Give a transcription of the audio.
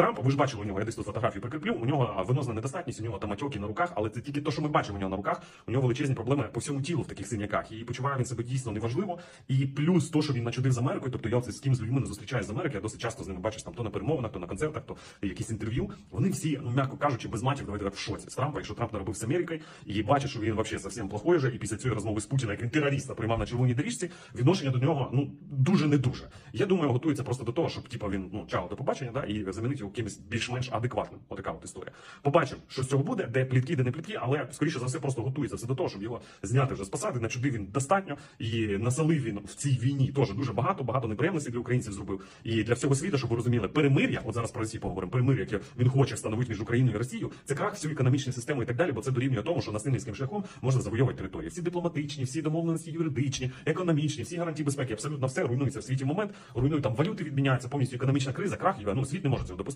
Трампа, ви ж бачили у нього, я десь тут фотографію прикріплю, у нього а, венозна недостатність, у нього там отеки на руках, але це тільки те, що ми бачимо у нього на руках, у нього величезні проблеми по всьому тілу в таких синяках. І почуває він себе дійсно неважливо. І плюс то, що він начудив з Америкою, тобто я це з ким з людьми не зустрічаюсь з Америки, я досить часто з ними бачиш там то на перемовинах, то на концертах, то якісь інтерв'ю. Вони всі, ну м'яко кажучи, без матів, давайте так в шоці з Трампа, якщо Трамп не робив з Америкою, і бачиш, що він взагалі зовсім плохой вже, і після цієї розмови з Путіна, як він терориста приймав на червоній доріжці, відношення до нього ну дуже не дуже. Я думаю, готується просто до того, щоб типу, він ну чао до побачення, да, і замінити його кимось більш-менш адекватним. Отака от історія. Побачимо, що з цього буде, де плітки, де не плітки, але скоріше за все просто готується все до того, щоб його зняти вже з посади. Начудив він достатньо і насалив він в цій війні теж дуже багато, багато неприємностей для українців зробив. І для всього світу, щоб ви розуміли, перемир'я, от зараз про Росію поговоримо, перемир'я, яке він хоче встановити між Україною і Росією, це крах всю економічну систему і так далі, бо це дорівнює тому, що насильницьким шляхом можна завойовувати території. Всі дипломатичні, всі домовленості юридичні, економічні, всі гарантії безпеки, абсолютно все руйнується в світі момент. Руйнують там валюти відміняються, повністю економічна криза, крах. Ну світ не може цього допустити.